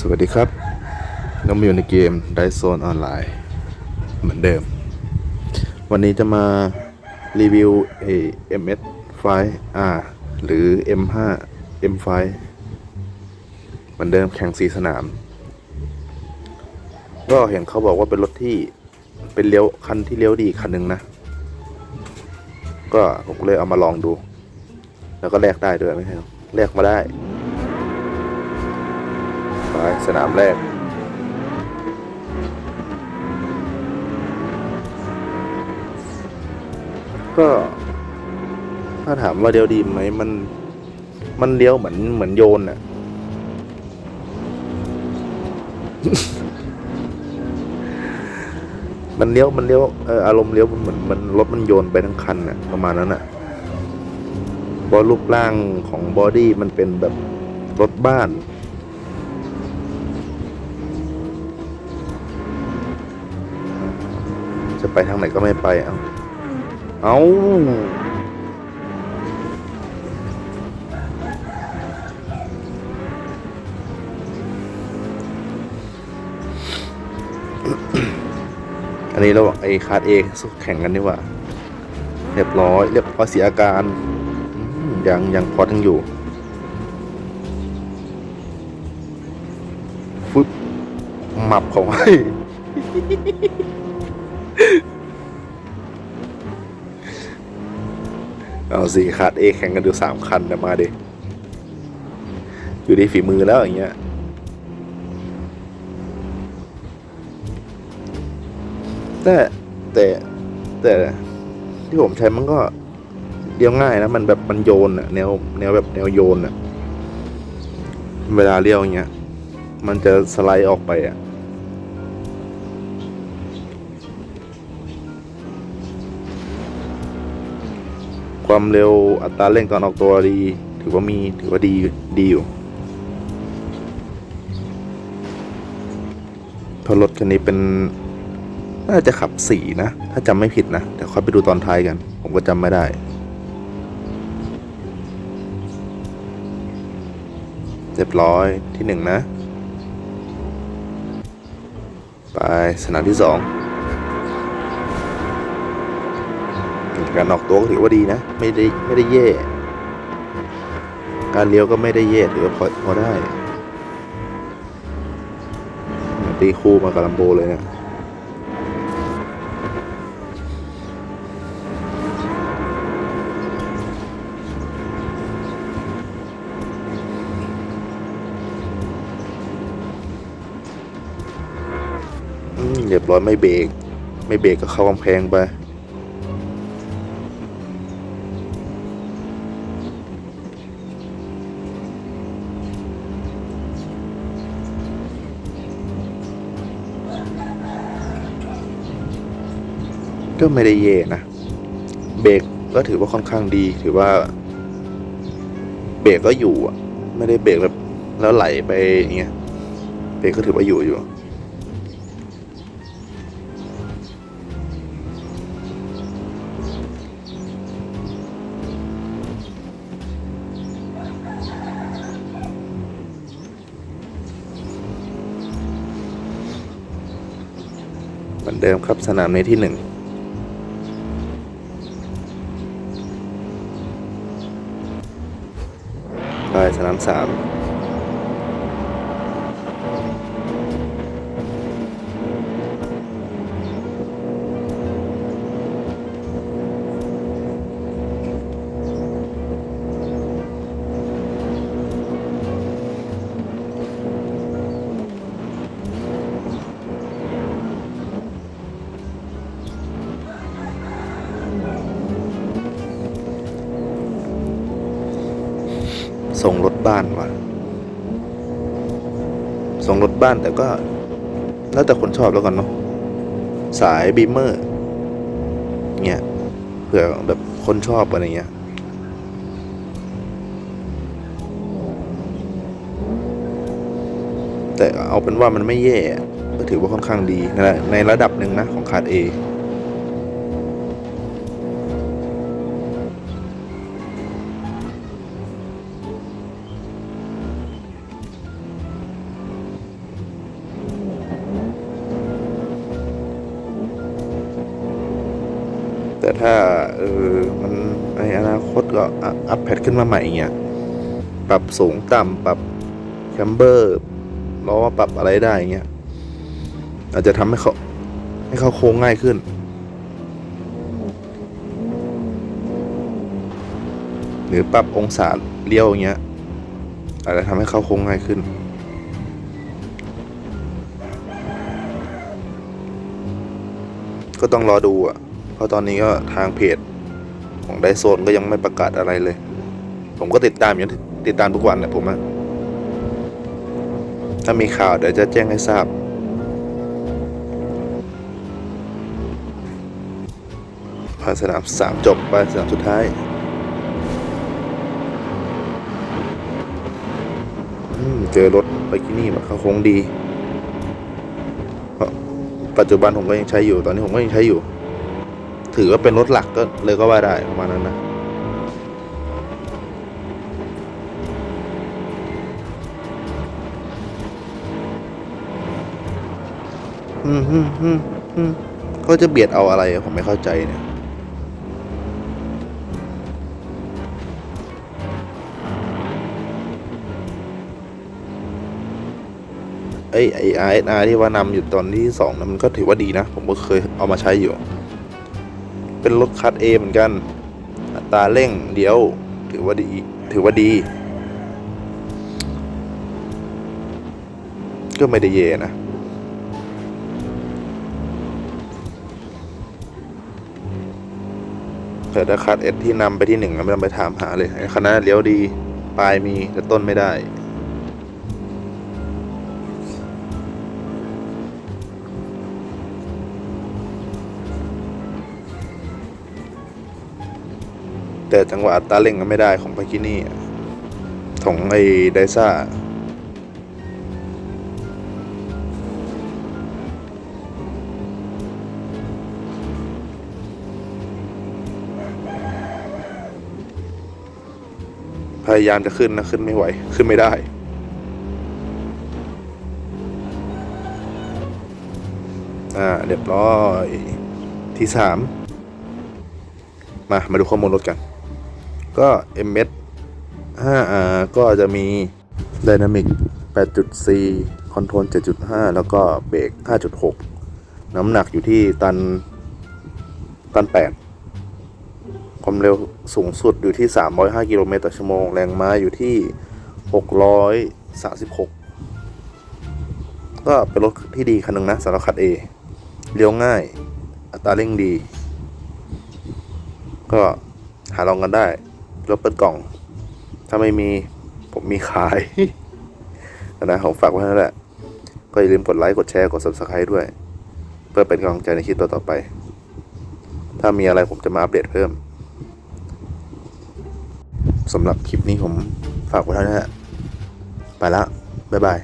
สวัสดีครับน้องมิวในเกมไดโซนออนไลน์เหมือนเดิม วันนี้จะมารีวิวเอ MS 5 R หรือ M5 M5 เหมือนเดิมแข่งสีสนาม ก็เห็นเขาบอกว่าเป็นรถที่เป็นเลี้ยวคันที่เลี้ยวดีคันหนึ่งนะ ก็ผมเลยเอามาลองดู แล้วก็แลกได้ด้วยไม่ใช่แลกมาได้ สนามแรก ก็ถ้าถามว่าเลี้ยวดีไหมมันมันเลี้ยวเหมือนเหมือนโยนอะมันเลี้ยวมันเลี้ยวเอออารมณ์เลี้ยวมันเหมือนมันรถมันโยนไปทั้งคันอะประมาณนั้นอะเพราะรูปร่างของบอดี้มันเป็นแบบรถบ้าน จะไปทางไหนก็ไม่ไป เอาเอาอันนี้เราไอ้คาร์ดเองแข่งกันดีกว่า เรียบร้อย เรียบร้อยเสียอาการ ยังยังพอทั้งอยู่ฟึบหมับเขาไว้ เอาสิขาดเอแข่งกันดูสามคันนะมาดิอยู่ในฝีมือแล้วอย่างเงี้ยแต่แต่แต่ที่ผมใช้มันก็เลี้ยวง่ายนะมันแบบมันโยนอะแนวแนวแบบแนวโยนอะเวลาเลี้ยวอย่างเงี้ย มันจะสไลด์ออกไปอะ ความเร็วอัตราเร่งตอนออกตัวดี ถือว่ามีถือว่าดีดีอยู่พราะรถคันนี้เป็นน่าจะขับสี่นะ ถ้าจำไม่ผิดนะเดี๋ยวค่อยไปดูตอนท้ายกัน ผมก็จำไม่ได้ เรียบร้อยที่หนึ่งนะ ไปสนามที่สอง การออกตัวก็ถือว่าดีนะ ไม่ได้ไม่ได้แย่ การเลี้ยวก็ไม่ได้แย่ถือว่าพอพอได้ ตีคู่มากับลัมโบเลยเนี่ยเรียบร้อยไม่เบรกไม่เบรกก็เข้ากำแพงไป ก็ไม่ได้เย่นะ เบรกก็ถือว่าค่อนข้างดี ถือว่า เบรกก็อยู่อะ ไม่ได้เบรกแบบแล้วไหลไปอย่างเงี้ย เบรกก็ถือว่าอยู่อยู่ เหมือนเดิมครับสนามในที่หนึ่ง ไป สาม ส่งรถบ้านว่ะส่งรถบ้านแต่ก็ แล้วแต่คนชอบแล้วกันเนาะสายบีมเมอร์เนี่ยเผื่อแบบคนชอบอะไรเงี้ยแต่เอาเป็นว่ามันไม่แย่ก็ถือว่าค่อนข้างดีในระในระดับหนึ่งนะของคาร์ดเแต่ถ้าเออมันในอนาคตก็อัพอัพแพทขึ้นมาใหม่เงี้ยปรับสูงต่ำปรับแคมเบอร์ล้อปรับอะไรได้เงี้ยอาจจะทำให้เขาให้เขาโค้งง่ายขึ้น หรือปรับองศาเลี้ยวอย่างเงี้ยอาจจะทำให้เขาโค้งง่ายขึ้นก็ต้องรอดูอะ เพราะตอนนี้ก็ทางเพจของไดโซนก็ยังไม่ประกาศอะไรเลย ผมก็ติดตามอยู่ติดตามทุกวันแหละผมอะถ้ามีข่าวเดี๋ยวจะแจ้งให้ทราบพาสนามสามจบไปสนามสุดท้ายเจอรถไปที่นี่มันเขาคงดีเพราะปัจจุบันผมก็ยังใช้อยู่ ตอนนี้ผมก็ยังใช้อยู่ ถือว่าเป็นรถหลักก็เลยก็ว่าได้ประมาณนั้นนะอืมอืมอืมอืมเขาจะเบียดเอาอะไรผมไม่เข้าใจเนี่ยไอ้ไอ้ RSR ที่ว่านำอยู่ตอนที่สองนะมันก็ถือว่าดีนะ ผมก็เคยเอามาใช้อยู่ เป็นรถคัด A เหมือนกันอัตราเร่งเดียวถือว่าดีถือว่าดี ก็ไม่ได้เย่นะแต่ถ้าคัดเอสที่นำไปที่หนึ่งไม่ต้องไปถามหาเลยคันนั้นเลี้ยวดี ปลายมีแต่ต้นไม่ได้ แต่จังหวะอัตราเร่งก็ไม่ได้ของพากินี่ของไอ้ไดซ่าพยายามจะขึ้นนะ ขึ้นไม่ไหว ขึ้นไม่ได้ อ่า เรียบร้อย ที่สามมา มาดูข้อมูลรถกัน ก็ MS 5R ก็จะมี Dynamic 8.4 Control 7.5 แล้วก็เบรก5.6 น้ำหนักอยู่ที่ตัน ตัน 8 ความเร็วสูงสุดอยู่ที่ 305 กิโลเมตรต่อชั่วโมง แรงม้าอยู่ที่ 636 ก็เป็นรถที่ดีคันหนึ่งนะสำหรับคัด A เลี้ยวง่าย อัตราเร่งดี ก็หาลองกันได้ รถเปิดกล่อง ถ้าไม่มีผมมีขายนะผมฝากไว้นั่นแหละ ก็อย่าลืมกดไลค์ กดแชร์ กด subscribe ด้วย เพื่อเป็นกำลังใจในคลิปต่อๆไป ถ้ามีอะไรผมจะมาอัปเดตเพิ่มสำหรับคลิปนี้ผมฝากไว้เท่านั้นแหละไปละ บ๊ายบาย